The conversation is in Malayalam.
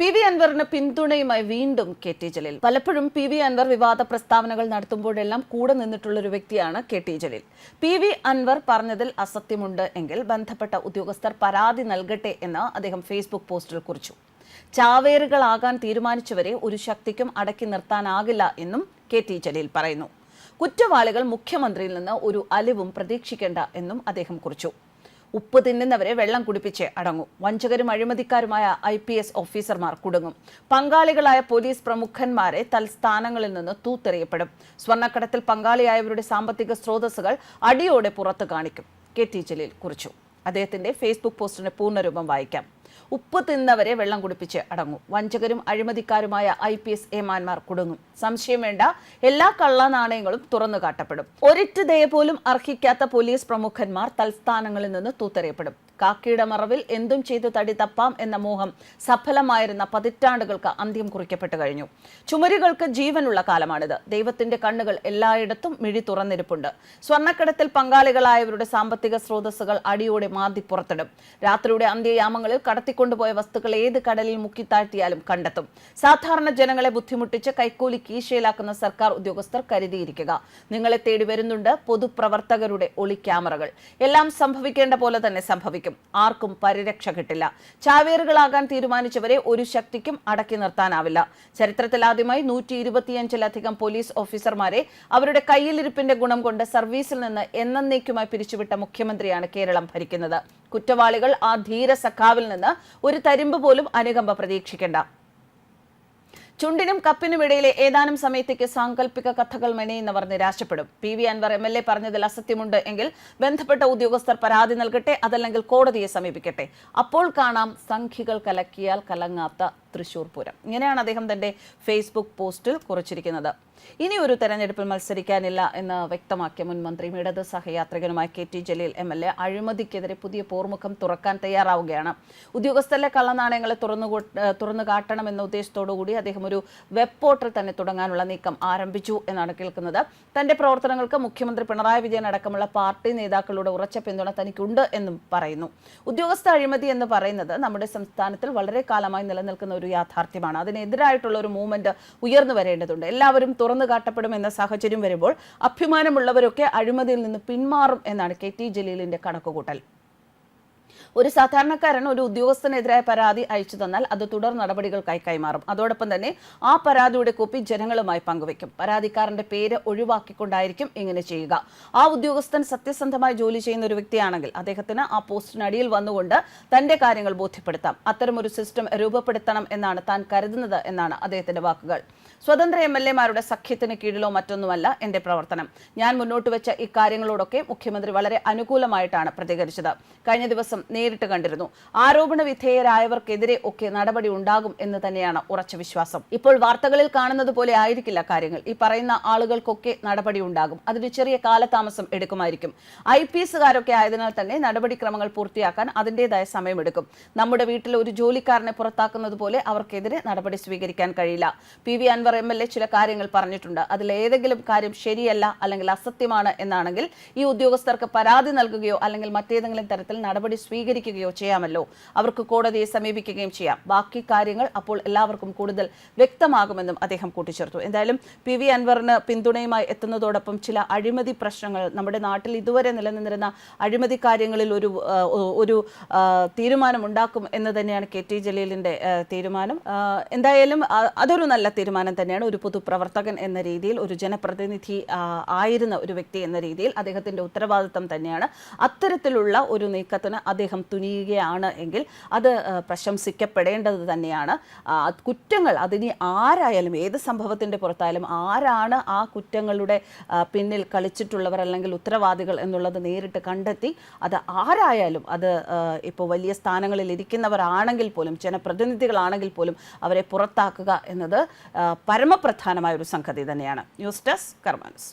പി വി അൻവറിന് പിന്തുണയുമായി വീണ്ടും കെ ടി ജലീൽ. പലപ്പോഴും പി വി അൻവർ വിവാദ പ്രസ്താവനകൾ നടത്തുമ്പോഴെല്ലാം കൂടെ നിന്നിട്ടുള്ള ഒരു വ്യക്തിയാണ് K T Jaleel. P V Anvar പറഞ്ഞതിൽ അസത്യമുണ്ട് എങ്കിൽ ബന്ധപ്പെട്ട ഉദ്യോഗസ്ഥർ പരാതി നൽകട്ടെ എന്ന് അദ്ദേഹം ഫേസ്ബുക്ക് പോസ്റ്റിൽ കുറിച്ചു. ചാവേറുകളാകാൻ തീരുമാനിച്ചവരെ ഒരു ശക്തിക്കും അടക്കി നിർത്താനാകില്ല എന്നും കെ ടി ജലീൽ പറയുന്നു. കുറ്റവാളികൾ മുഖ്യമന്ത്രിയിൽ നിന്ന് ഒരു അലിവും പ്രതീക്ഷിക്കേണ്ട എന്നും അദ്ദേഹം കുറിച്ചു. ഉപ്പ് തിന്നുന്നവരെ വെള്ളം കുടിപ്പിച്ച് അടങ്ങും. വഞ്ചകരും അഴിമതിക്കാരുമായ ഐ പി എസ് ഓഫീസർമാർ കുടുങ്ങും. പങ്കാളികളായ പോലീസ് പ്രമുഖന്മാരെ തൽസ്ഥാനങ്ങളിൽ നിന്ന് തൂത്തെറിയപ്പെടും. സ്വർണക്കടത്തിൽ പങ്കാളിയായവരുടെ സാമ്പത്തിക സ്രോതസ്സുകൾ അടിയോടെ പുറത്തു കാണിക്കും. കെ ടി ജലീൽ കുറിച്ചു. അദ്ദേഹത്തിന്റെ ഫേസ്ബുക്ക് പോസ്റ്റിന്റെ പൂർണരൂപം വായിക്കാം. ഉപ്പ് തിന്നവരെ വെള്ളം കുടിപ്പിച്ച് അടങ്ങും. വഞ്ചകരും അഴിമതിക്കാരുമായ ഐ പി എസ് ഏമാന്മാർ കുടുങ്ങും. സംശയം വേണ്ട എല്ലാ കള്ളനാണയങ്ങളും തുറന്നു കാട്ടപ്പെടും. ഒരിറ്റ് ദയ പോലും അർഹിക്കാത്ത പോലീസ് പ്രമുഖന്മാർ തൽസ്ഥാനങ്ങളിൽ നിന്ന് തൂത്തെറിയപ്പെടും. കാക്കിയുടെ മറവിൽ എന്തും ചെയ്തു തടി തപ്പാം എന്ന മോഹം സഫലമായിരുന്ന പതിറ്റാണ്ടുകൾക്ക് അന്ത്യം കുറിക്കപ്പെട്ടു കഴിഞ്ഞു. ചുമരുകൾക്ക് ജീവനുള്ള കാലമാണിത്. ദൈവത്തിന്റെ കണ്ണുകൾ എല്ലായിടത്തും മിഴി തുറന്നിരിപ്പുണ്ട്. സ്വർണക്കടത്തിൽ പങ്കാളികളായവരുടെ സാമ്പത്തിക സ്രോതസ്സുകൾ അടിയോടെ മാന്തി പുറത്തിടും. രാത്രിയുടെ അന്ത്യയാമങ്ങളിൽ കടത്തിക്കൊണ്ടുപോയ വസ്തുക്കൾ ഏത് കടലിൽ മുക്കിത്താഴ്ത്തിയാലും കണ്ടെത്തും. സാധാരണ ജനങ്ങളെ ബുദ്ധിമുട്ടിച്ച് കൈക്കൂലി കീശയിലാക്കുന്ന സർക്കാർ ഉദ്യോഗസ്ഥർ കരുതിയിരിക്കുക. നിങ്ങളെ തേടി വരുന്നുണ്ട് പൊതുപ്രവർത്തകരുടെ ഒളി ക്യാമറകൾ എല്ലാം സംഭവിക്കേണ്ട പോലെ തന്നെ സംഭവിക്കും. ആർക്കും പരിരക്ഷ കിട്ടില്ല. ചാവേറുകളാകാൻ തീരുമാനിച്ചവരെ ഒരു ശക്തിക്കും അടക്കി നിർത്താനാവില്ല. ചരിത്രത്തിൽ ആദ്യമായി നൂറ്റി ഇരുപത്തിയഞ്ചിലധികം പോലീസ് ഓഫീസർമാരെ അവരുടെ കയ്യിലിരിപ്പിന്റെ ഗുണം കൊണ്ട് സർവീസിൽ നിന്ന് എന്നേക്കുമായി പിരിച്ചുവിട്ട മുഖ്യമന്ത്രിയാണ് കേരളം ഭരിക്കുന്നത്. കുറ്റവാളികൾ ആ ധീര സഖാവിൽ നിന്ന് ഒരു തരിമ്പ് പോലും അനുകമ്പ പ്രതീക്ഷിക്കേണ്ട. ചുണ്ടിനും കപ്പിനും ഇടയിലെ ഏതാനും സമയത്തേക്ക് സാങ്കല്പിക കഥകൾ മെനയുന്നവർ നിരാശപ്പെടും. P V Anvar M L A പറഞ്ഞതിൽ അസത്യമുണ്ട് എങ്കിൽ ബന്ധപ്പെട്ട ഉദ്യോഗസ്ഥർ പരാതി നൽകട്ടെ അതല്ലെങ്കിൽ കോടതിയെ സമീപിക്കട്ടെ. അപ്പോൾ കാണാം സംഖ്യകൾ കലക്കിയാൽ കലങ്ങാത്ത തൃശൂർ പൂരം. ഇങ്ങനെയാണ് അദ്ദേഹം തന്റെ ഫേസ്ബുക്ക് പോസ്റ്റിൽ കുറിച്ചിരിക്കുന്നത്. ഇനി ഒരു തെരഞ്ഞെടുപ്പിൽ മത്സരിക്കാനില്ല എന്ന് വ്യക്തമാക്കിയ മുൻ മന്ത്രിയും ഇടത് സഹയാത്രികനുമായ K T Jaleel M L A അഴിമതിക്കെതിരെ പുതിയ പോർമുഖം തുറക്കാൻ തയ്യാറാവുകയാണ്. ഉദ്യോഗസ്ഥരിലെ കള്ളനാണയങ്ങളെ തുറന്നു തുറന്നു കാട്ടണമെന്ന ഉദ്ദേശത്തോടുകൂടി അദ്ദേഹം ഒരു വെബ് പോർട്ടൽ തന്നെ തുടങ്ങാനുള്ള നീക്കം ആരംഭിച്ചു എന്നാണ് കേൾക്കുന്നത്. തന്റെ പ്രവർത്തനങ്ങൾക്ക് മുഖ്യമന്ത്രി പിണറായി വിജയൻ അടക്കമുള്ള പാർട്ടി നേതാക്കളുടെ ഉറച്ച പിന്തുണ തനിക്കുണ്ട് എന്നും പറയുന്നു. ഉദ്യോഗസ്ഥ അഴിമതി എന്ന് പറയുന്നത് നമ്മുടെ സംസ്ഥാനത്തിൽ വളരെ കാലമായി നിലനിൽക്കുന്ന ഒരു യാഥാർത്ഥ്യമാണ്. അതിനെതിരായിട്ടുള്ള ഒരു മൂവ്മെന്റ് ഉയർന്നു വരേണ്ടതുണ്ട്. എല്ലാവരും തുറന്നു കാട്ടപ്പെടും എന്ന സാഹചര്യം വരുമ്പോൾ അഭിമാനമുള്ളവരൊക്കെ അഴിമതിയിൽ നിന്ന് പിന്മാറും എന്നാണ് കെ ടി ജലീലിന്റെ കണക്കുകൂട്ടൽ. ഒരു സാധാരണക്കാരൻ ഒരു ഉദ്യോഗസ്ഥനെതിരായ പരാതി അയച്ചു തന്നാൽ അത് തുടർ നടപടികൾക്കായി കൈമാറും. അതോടൊപ്പം തന്നെ ആ പരാതിയുടെ കോപ്പി ജനങ്ങളുമായി പങ്കുവയ്ക്കും. പരാതിക്കാരന്റെ പേര് ഒഴിവാക്കിക്കൊണ്ടായിരിക്കും ഇങ്ങനെ ചെയ്യുക. ആ ഉദ്യോഗസ്ഥൻ സത്യസന്ധമായി ജോലി ചെയ്യുന്ന ഒരു വ്യക്തിയാണെങ്കിൽ അദ്ദേഹത്തിന് ആ പോസ്റ്റിനടിയിൽ വന്നുകൊണ്ട് തന്റെ കാര്യങ്ങൾ ബോധ്യപ്പെടുത്താം. അത്തരമൊരു സിസ്റ്റം രൂപപ്പെടുത്തണം എന്നാണ് താൻ കരുതുന്നത് എന്നാണ് അദ്ദേഹത്തിന്റെ വാക്കുകൾ. സ്വതന്ത്ര എം എൽ എമാരുടെ സഖ്യത്തിന് കീഴിലോ മറ്റൊന്നുമല്ല എന്റെ പ്രവർത്തനം. ഞാൻ മുന്നോട്ട് വെച്ച ഇക്കാര്യങ്ങളോടൊക്കെ മുഖ്യമന്ത്രി വളരെ അനുകൂലമായിട്ടാണ് പ്രതികരിച്ചത്. കഴിഞ്ഞ ദിവസം നേരിട്ട് കണ്ടിരുന്നു. ആരോപണ വിധേയരായവർക്കെതിരെ ഒക്കെ നടപടി ഉണ്ടാകും എന്ന് തന്നെയാണ് ഉറച്ച വിശ്വാസം. ഇപ്പോൾ വാർത്തകളിൽ കാണുന്നത് പോലെ ആയിരിക്കില്ല കാര്യങ്ങൾ. ഈ പറയുന്ന ആളുകൾക്കൊക്കെ നടപടി ഉണ്ടാകും. അതിന് ചെറിയ കാലതാമസം എടുക്കുമായിരിക്കും. ഐ പി എസുകാരൊക്കെ ആയതിനാൽ തന്നെ നടപടിക്രമങ്ങൾ പൂർത്തിയാക്കാൻ അതിന്റെതായ സമയമെടുക്കും. നമ്മുടെ വീട്ടിൽ ഒരു ജോലിക്കാരനെ പുറത്താക്കുന്നത് പോലെ അവർക്കെതിരെ നടപടി സ്വീകരിക്കാൻ കഴിയില്ല. P V Anvar M L A ചില കാര്യങ്ങൾ പറഞ്ഞിട്ടുണ്ട്. അതിൽ ഏതെങ്കിലും കാര്യം ശരിയല്ല അല്ലെങ്കിൽ അസത്യമാണ് എന്നാണെങ്കിൽ ഈ ഉദ്യോഗസ്ഥർക്ക് പരാതി നൽകുകയോ അല്ലെങ്കിൽ മറ്റേതെങ്കിലും തരത്തിൽ നടപടി സ്വീകരിക്കുകയോ ചെയ്യാമല്ലോ. അവർക്ക് കോടതിയെ സമീപിക്കുകയും ചെയ്യാം. ബാക്കി കാര്യങ്ങൾ അപ്പോൾ എല്ലാവർക്കും കൂടുതൽ വ്യക്തമാകുമെന്നും അദ്ദേഹം കൂട്ടിച്ചേർത്തു. എന്തായാലും പി വി അൻവറിന് പിന്തുണയുമായി എത്തുന്നതോടൊപ്പം ചില അഴിമതി പ്രശ്നങ്ങൾ നമ്മുടെ നാട്ടിൽ ഇതുവരെ നിലനിന്നിരുന്ന അഴിമതി കാര്യങ്ങളിൽ ഒരു ഒരു തീരുമാനം ഉണ്ടാക്കും എന്ന് തന്നെയാണ് കെ ടി ജലീലിന്റെ തീരുമാനം. എന്തായാലും അതൊരു നല്ല തീരുമാനം തന്നെയാണ്. ഒരു പൊതുപ്രവർത്തകൻ എന്ന രീതിയിൽ ഒരു ജനപ്രതിനിധി ആയിരുന്ന ഒരു വ്യക്തി എന്ന രീതിയിൽ അദ്ദേഹത്തിന്റെ ഉത്തരവാദിത്തം തന്നെയാണ്. അത്തരത്തിലുള്ള ഒരു നീക്കത്തിന് അദ്ദേഹം തുനിയുകയാണ് എങ്കിൽ അത് പ്രശംസിക്കപ്പെടേണ്ടത് തന്നെയാണ്. കുറ്റങ്ങൾ അതിനി ആരായാലും ഏത് സംഭവത്തിന്റെ പുറത്തായാലും ആരാണ് ആ കുറ്റങ്ങളുടെ പിന്നിൽ കളിച്ചിട്ടുള്ളവർ അല്ലെങ്കിൽ ഉത്തരവാദികൾ എന്നുള്ളത് നേരിട്ട് കണ്ടെത്തി അത് ആരായാലും അത് ഇപ്പോൾ വലിയ സ്ഥാനങ്ങളിൽ ഇരിക്കുന്നവരാണെങ്കിൽ പോലും ജനപ്രതിനിധികളാണെങ്കിൽ പോലും അവരെ പുറത്താക്കുക എന്നത് പരമപ്രധാനമായ ഒരു സംഗതി തന്നെയാണ്. News desk കർമാനസ്